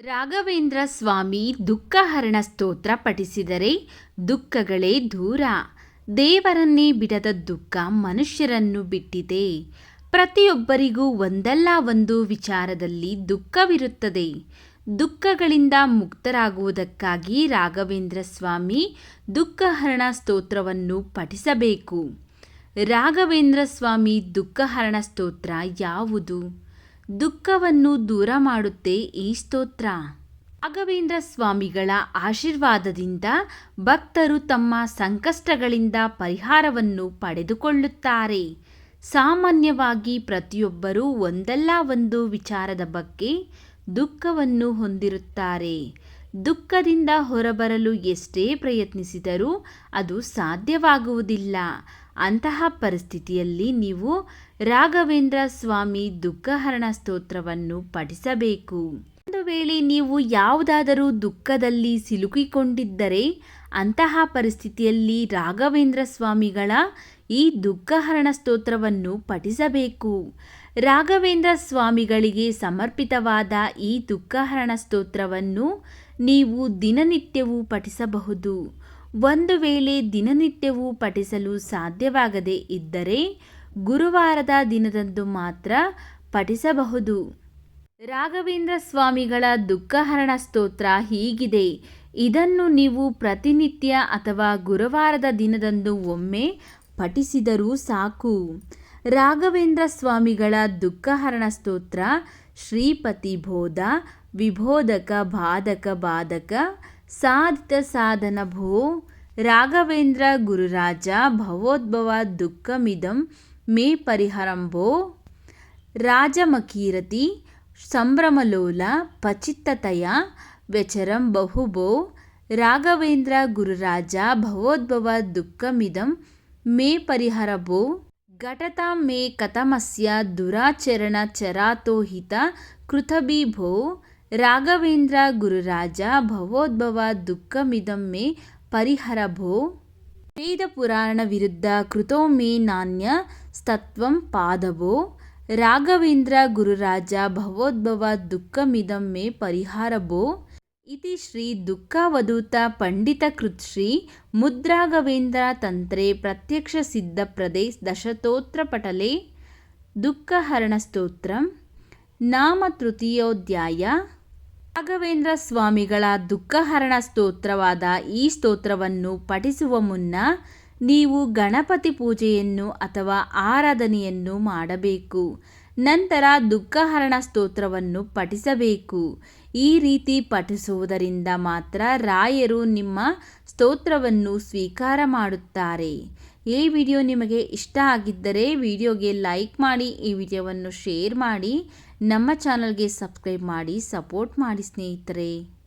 ರಾಘವೇಂದ್ರ ಸ್ವಾಮಿ ದುಃಖಹರಣ ಸ್ತೋತ್ರ ಪಠಿಸಿದರೆ ದುಃಖಗಳೇ ದೂರ. ದೇವರನ್ನೇ ಬಿಡದ ದುಃಖ ಮನುಷ್ಯರನ್ನು ಬಿಟ್ಟಿದೆ. ಪ್ರತಿಯೊಬ್ಬರಿಗೂ ಒಂದಲ್ಲ ಒಂದು ವಿಚಾರದಲ್ಲಿ ದುಃಖವಿರುತ್ತದೆ. ದುಃಖಗಳಿಂದ ಮುಕ್ತರಾಗುವುದಕ್ಕಾಗಿ ರಾಘವೇಂದ್ರ ಸ್ವಾಮಿ ದುಃಖಹರಣ ಸ್ತೋತ್ರವನ್ನು ಪಠಿಸಬೇಕು. ರಾಘವೇಂದ್ರ ಸ್ವಾಮಿ ದುಃಖಹರಣ ಸ್ತೋತ್ರ ಯಾವುದು? ದುಃಖವನ್ನು ದೂರ ಮಾಡುತ್ತೆ ಈ ಸ್ತೋತ್ರ. ರಾಘವೇಂದ್ರ ಸ್ವಾಮಿಗಳ ಆಶೀರ್ವಾದದಿಂದ ಭಕ್ತರು ತಮ್ಮ ಸಂಕಷ್ಟಗಳಿಂದ ಪರಿಹಾರವನ್ನು ಪಡೆದುಕೊಳ್ಳುತ್ತಾರೆ. ಸಾಮಾನ್ಯವಾಗಿ ಪ್ರತಿಯೊಬ್ಬರೂ ಒಂದಲ್ಲ ಒಂದು ವಿಚಾರದ ಬಗ್ಗೆ ದುಃಖವನ್ನು ಹೊಂದಿರುತ್ತಾರೆ. ದುಃಖದಿಂದ ಹೊರಬರಲು ಎಷ್ಟೇ ಪ್ರಯತ್ನಿಸಿದರೂ ಅದು ಸಾಧ್ಯವಾಗುವುದಿಲ್ಲ. ಅಂತಹ ಪರಿಸ್ಥಿತಿಯಲ್ಲಿ ನೀವು ರಾಘವೇಂದ್ರ ಸ್ವಾಮಿ ದುಃಖಹರಣ ಸ್ತೋತ್ರವನ್ನು ಪಠಿಸಬೇಕು. ಒಂದು ವೇಳೆ ನೀವು ಯಾವುದಾದರೂ ದುಃಖದಲ್ಲಿ ಸಿಲುಕಿಕೊಂಡಿದ್ದರೆ ಅಂತಹ ಪರಿಸ್ಥಿತಿಯಲ್ಲಿ ರಾಘವೇಂದ್ರ ಸ್ವಾಮಿಗಳ ಈ ದುಃಖಹರಣ ಸ್ತೋತ್ರವನ್ನು ಪಠಿಸಬೇಕು. ರಾಘವೇಂದ್ರ ಸ್ವಾಮಿಗಳಿಗೆ ಸಮರ್ಪಿತವಾದ ಈ ದುಃಖಹರಣ ಸ್ತೋತ್ರವನ್ನು ನೀವು ದಿನನಿತ್ಯವೂ ಪಠಿಸಬಹುದು. ಒಂದು ವೇಳೆ ದಿನನಿತ್ಯವೂ ಪಠಿಸಲು ಸಾಧ್ಯವಾಗದೇ ಇದ್ದರೆ ಗುರುವಾರದ ದಿನದಂದು ಮಾತ್ರ ಪಠಿಸಬಹುದು. ರಾಘವೇಂದ್ರ ಸ್ವಾಮಿಗಳ ದುಃಖಹರಣ ಸ್ತೋತ್ರ ಹೀಗಿದೆ. ಇದನ್ನು ನೀವು ಪ್ರತಿನಿತ್ಯ ಅಥವಾ ಗುರುವಾರದ ದಿನದಂದು ಒಮ್ಮೆ ಪಠಿಸಿದರೂ ಸಾಕು. ರಾಘವೇಂದ್ರ ಸ್ವಾಮಿಗಳ ದುಃಖಹರಣ ಸ್ತೋತ್ರ ಶ್ರೀಪತಿ ಬೋಧ, ವಿಬೋಧಕ, ಬಾಧಕ ಬಾಧಕ, ಸಾಧಿತ ಸಾಧನ ಭೋ, ರಾಘವೇಂದ್ರ ಗುರುರಾಜ, ಭವೋದ್ಭವ ದುಃಖಮಿದಂ ಮೇ ಪರಿಹರಂಭೋ ರಾಜಮಕೀರತಿ ಸಂಭ್ರಮಲೋಲ, ಪಚಿತ್ತತಯ, ವ್ಯಚರಂ ಬಹುಭೋ, ರಾಘವೇಂದ್ರ ಗುರುರಾಜ, ಭವೋದ್ಭವ ದುಃಖಮಿದಂ, ಮೇ ಪರಿಹರಭೋ, ಘಟತಾಂ ಮೇ ಕಥಮಸ್ಯ ದುರಾಚರಣ ಚರಾತೋಹಿತ ಕೃತಭೀಭೋ ರಾಘವೇಂದ್ರ ಗುರುರಾಜ, ಭವೋದ್ಭವ ದುಃಖಮಿದಂ ಮೇ ಪರಿಹರಭೋ ವೇದ ಪುರಾಣ ವಿರುದ್ಧ ಕೃತೋ ಮೇ ನಾಣ್ಯ ಸ್ತತ್ವಂ ಪಾದವೋ ರಾಘವೇಂದ್ರ ಗುರುರಾಜ ಭವೋದ್ಭವ ದುಃಖಮಿದಂ ಮೇ ಪರಿಹಾರಭೋ ಇತಿ ಶ್ರೀ ದುಃಖವಧೂತ ಪಂಡಿತ ಕೃತ್ ಶ್ರೀ ಮುದ್ರಾಘವೇಂದ್ರ ತಂತ್ರೆ ಪ್ರತ್ಯಕ್ಷ ಸಿದ್ಧಪ್ರದೇ ದಶತೋತ್ರ ಪಟಲೆ. ದುಃಖಹರಣ ಸ್ತೋತ್ರಂ. ನಾಮ ತೃತೀಯೋಧ್ಯಾಯ. ರಾಘವೇಂದ್ರ ಸ್ವಾಮಿಗಳ ದುಃಖಹರಣ ಸ್ತೋತ್ರವಾದ ಈ ಸ್ತೋತ್ರವನ್ನು ಪಠಿಸುವ ಮುನ್ನ ನೀವು ಗಣಪತಿ ಪೂಜೆಯನ್ನು ಅಥವಾ ಆರಾಧನೆಯನ್ನು ಮಾಡಬೇಕು. ನಂತರ ದುಃಖಹರಣ ಸ್ತೋತ್ರವನ್ನು ಪಠಿಸಬೇಕು. ಈ ರೀತಿ ಪಠಿಸುವುದರಿಂದ ಮಾತ್ರ ರಾಯರು ನಿಮ್ಮ ಸ್ತೋತ್ರವನ್ನು ಸ್ವೀಕಾರ ಮಾಡುತ್ತಾರೆ. ಈ ವಿಡಿಯೋ ನಿಮಗೆ ಇಷ್ಟ ಆಗಿದ್ದರೆ ವಿಡಿಯೋಗೆ ಲೈಕ್ ಮಾಡಿ, ಈ ವಿಡಿಯೋವನ್ನು ಶೇರ್ ಮಾಡಿ, ನಮ್ಮ ಚಾನಲ್ಗೆ ಸಬ್ಸ್ಕ್ರೈಬ್ ಮಾಡಿ, ಸಪೋರ್ಟ್ ಮಾಡಿ ಸ್ನೇಹಿತರೆ.